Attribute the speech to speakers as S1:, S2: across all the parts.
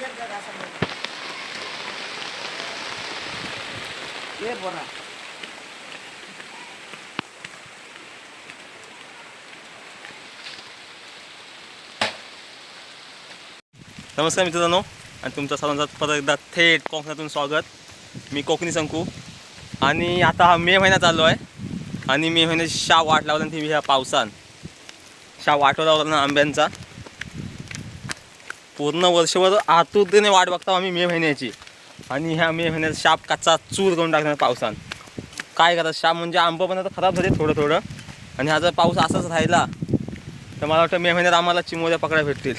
S1: ये बोरा
S2: नमस्कार मित्रांनो आणि तुमचा सर्वांचा परत एकदा थेट कोकणातून स्वागत. मी कोकणी संकू. आणि आता हा मे महिना चालू आहे. आणि मे महिन्याची शा वाट लावला ती ह्या पावसान. शा वाटवर लावला ना आंब्यांचा. पूर्ण वर्षभर आतुरतेने वाट बघतो आम्ही मे महिन्याची. आणि ह्या मे महिन्यात शाप कच्चा चूर करून टाकणार पावसान. काय करा शाप म्हणजे आंबं पण आता खराब झाले थोडं थोडं आणि हा जर पाऊस असाच राहिला तर मला वाटतं मे महिन्यात आम्हाला चिमोऱ्या पकड्या भेटतील.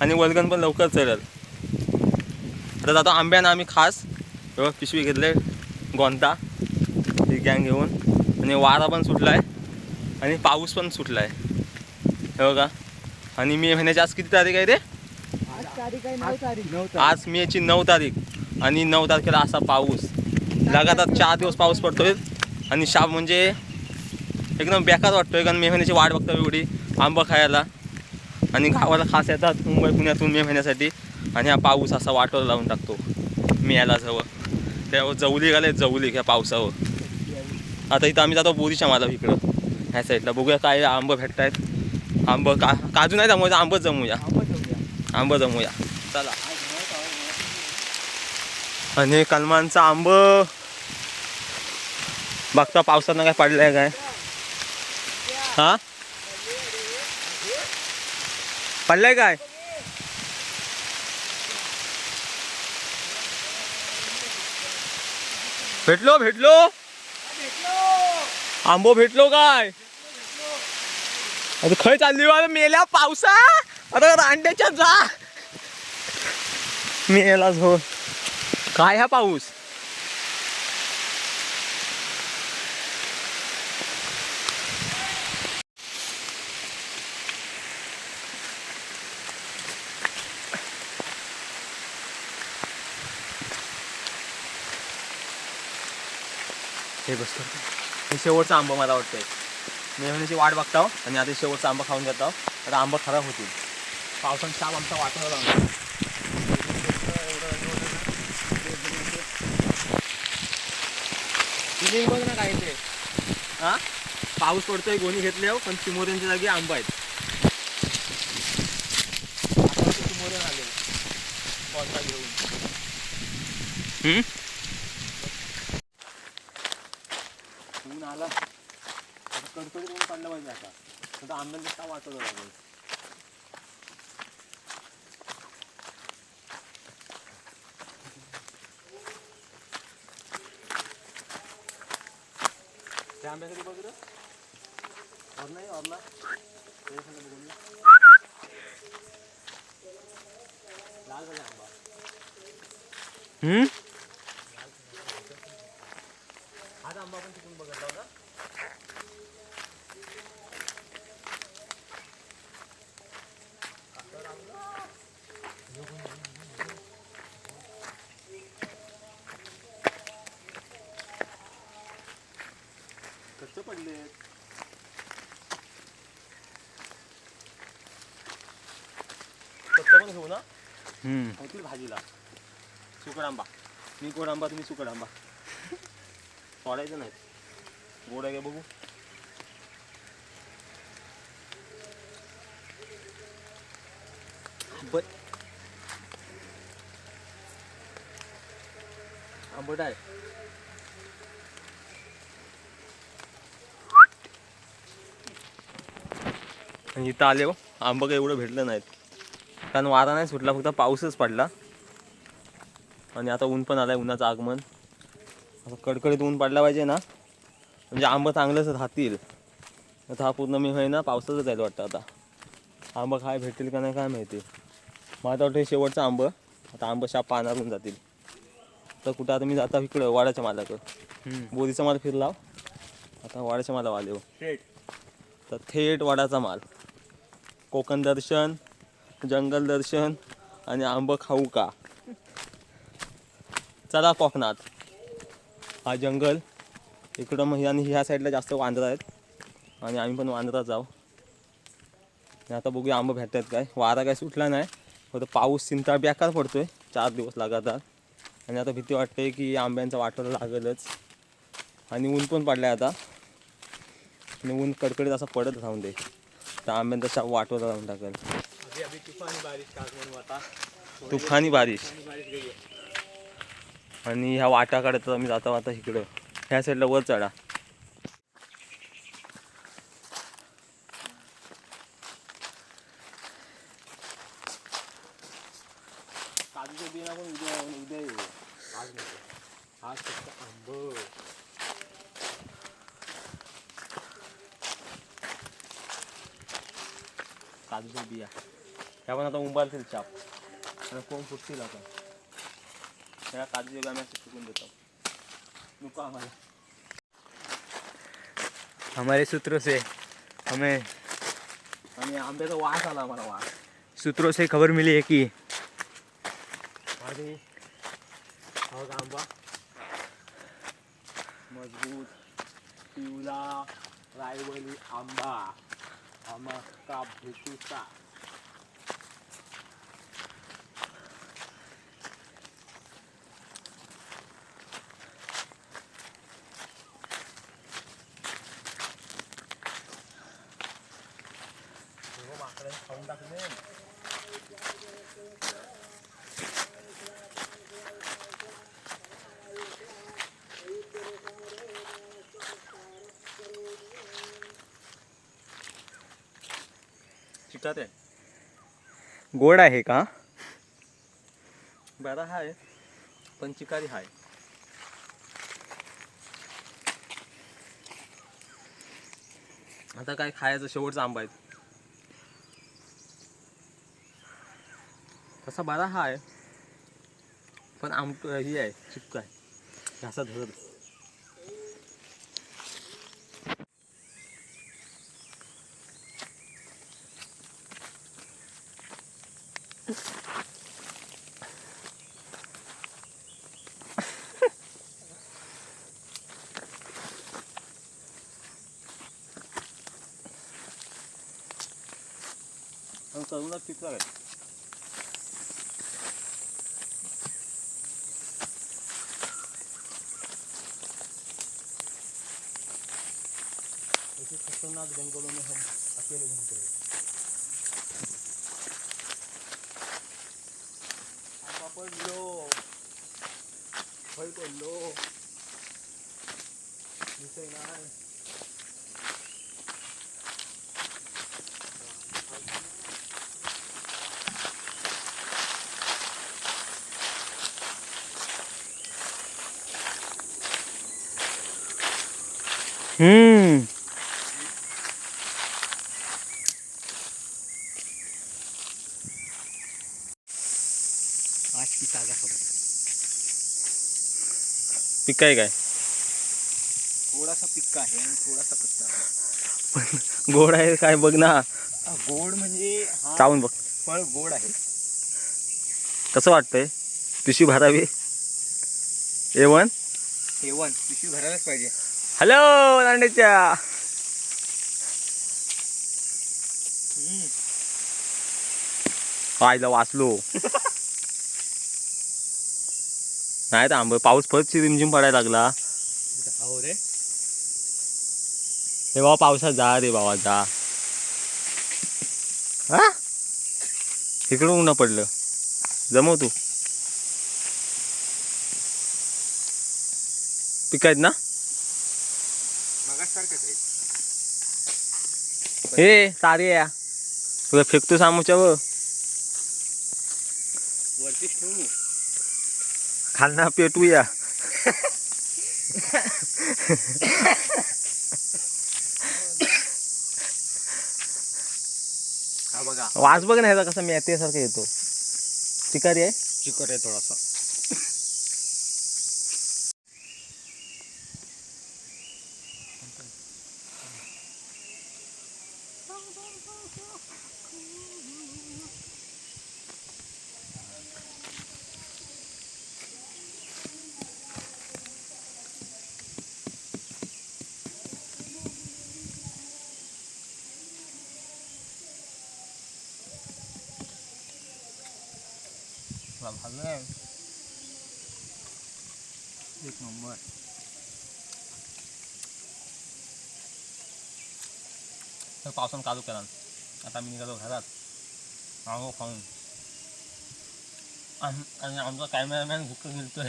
S2: आणि वलगण पण लवकर चढेल. आता जातो आंब्यानं आम्ही खास. एवढं पिशवी घेतले गोंता ही गँग घेऊन. आणि वारा पण सुटला आहे आणि पाऊस पण सुटला आहे हे बघा. आणि मे महिन्याची आज किती तारीख आहे रे?
S3: आज तारीख
S1: आहे नऊ तारीख.
S3: नऊ आज
S2: मेची नऊ तारीख आणि नऊ तारखेला असा पाऊस. लगातार चार दिवस पाऊस पडतोय आणि शाप म्हणजे एकदम बेकार वाटतोय कारण मे महिन्याची वाट बघतो एवढी आंबा खायला. आणि गावाला खास येतात मुंबई पुण्यातून मे महिन्यासाठी आणि हा पाऊस असा वाटवर लावून टाकतो मे याला जवळ. त्यावर जवली घाले जवली ह्या पावसावर. आता इथं आम्ही जातो बोरीच्या माला इकडं. ह्या साईडला. बघूया काय आंबं भेटत आहेत आंबं का काजू नाही जमवायचं आंबच जमूया आंब जमूया. चला. आणि कलमांचा आंब. बघता पावसानं काय पडलंय काय? हा? पडलंय काय? भेटलो भेटलो. आंबो भेटलो काय? आता खय चालली मेल्या पावसा आता रांड्याच्या जा. मेला झो. काय हा पाऊस?
S3: हे बस
S2: हे शेवटचा आंबा मला वाटतंय. मी म्हणजे वाट बघताव आणि आता शेवटचा आंबा खाऊन जातो आता आंबा खराब होतील. पावसानं शाप आमचा वाटायला लागला फिलिंग बघ ना काय ते. हा? पाऊस पडतोय गोणी घेतले हो पण चिमोऱ्यांच्या जागी आंबा आहेत. चिमोरे आले कोणता घेऊन. ऊन आला. ऊन पडलं पाहिजे आता. आता आंब्याला का वाटत लागेल राम्रोसँगले बोकेर हर्नै हर्ला लाल कच्चे पडले. कच्चे पण घेऊ ना? होतील भाजीला. सुकड आंबा मी गोड आंबा तुम्ही सुकड आंबा तोडायचं नाही. गोड आहे का बघू?
S3: आंबट.
S2: आंबट आहे. आणि इथं आले हो. आंबं काही एवढं भेटलं नाहीत. कारण वारा नाही सुटला फक्त पाऊसच पडला. आणि आता ऊन पण आलाय उन्हाचं आगमन. आता कडकडीत ऊन पडला पाहिजे ना. म्हणजे आंबं चांगलंच राहतील. आता हा पूर्ण मी महिना पावसाचं जाईल वाटतं आता. आंबं काय भेटतील का नाही काय माहिती. मला वाटतं हे शेवटचं आंबं. आता आंबं शाप पानार होऊन जातील. तर कुठं आता मी जाता इकडं वाड्याच्या मालाकडं. बोरीचा माल फिरला आता वाड्याच्या माला आले हो. तर थेट वाड्याचा माल. कोकण दर्शन जंगल दर्शन आणि आंब खाऊ का? चला कोकणात. हा जंगल. इकडं मग आणि ह्या साईडला जास्त वांद्रा आहेत. आणि आम्ही पण वांदरात जाऊ. आता बघूया आंब भेटतात काय? वारा काय सुटला नाही. फक्त पाऊस चिंता बेकार पडतोय. चार दिवस लगातार. आणि आता भीती वाटते की आंब्यांचा वाटर लागेलच. आणि ऊन पण पडलं आहे आता. आणि ऊन कडकडीत असं पडत राहून दे. तर आंब्यांचा शा वाटोला राहून टाकेल.
S3: तूफानी बारिश
S2: आणि ह्या वाटाकडे तर मी जाता जाता इकडं. ह्या साईडला वर चढा. काजूचे बिया पण उद्या उद्या
S3: आज आंब.
S2: काजूच्या बिया. ह्या पण आता उंबालतील चाप. आणि कोण फुटतील आता? ह्या काजूच्या बिया आम्ही फुकून देतो. नको आम्हाला.
S3: हमारे सूत्रों से हमें
S2: आणि आंब्याचा वास आला आम्हाला वास.
S3: सूत्रों से खबर मिली है कि
S2: आणि हा आंबा.
S3: मजबूत पिवळा रायवली आंबा. ama kap hikuta
S2: Hãy subscribe cho kênh Ghiền Mì Gõ Để không bỏ lỡ những video hấp dẫn आहे.
S3: गोड आहे का?
S2: बरा हाय
S3: पण चिकारी हाय.
S2: आता काय खायचं? शेवटचा आंबा आहे. तसा बरा हाय पण आम ही आहे चिपका आहे. घासा धरत पण करूनच चिपका आहे ऐसे
S3: खतरनाक
S2: जंगलों में हम अकेले घूमते हैं
S3: ค่อยกดโลมีใส่ไง
S2: อืม
S3: あ、引いたがそれ。
S2: पिक आहे काय?
S3: थोडासा पिक्का आहे आणि थोडासा कच्चा
S2: गोड आहे काय बघ ना.
S3: हा, गोड म्हणजे हा चावून
S2: बघ.
S3: फळ गोड आहे.
S2: कसं वाटतंय? पिशवी भरावी? ए वन
S3: हेवन पिशवी भरायलाच पाहिजे.
S2: हॅलो नांडेच्या
S3: हम्म.
S2: आईला वाचलो. नाही तर आंब पाऊस परत रिमझिम पडायला लागला.
S3: हो रे.
S2: बाबा पावसात जा रे बाबा जा. हा? इकडून उन्हा पडलं. जमव तू. पिकायत ना?
S3: मगासारखंच आहे.
S2: हे सारे या. तुला फेकतो सामोच्यावर
S3: वरतीच ठेवू
S2: खालना पेटूया.
S3: हा बघा. वास
S2: बघ ना ह्याचा कसा मेतेसारखा येतो. चिकारी आहे?
S3: चिकट आहे थोडासा.
S2: สามพันแรก
S3: ดึกหนุ่มเบิดเ
S2: ธาเป่าสมการลูกกันอัตมินิกระโดดขรัดเอาของอันอันนี้อันก็แกลแม่แม่งคือเงินตัว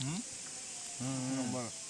S2: อืมอื
S3: ม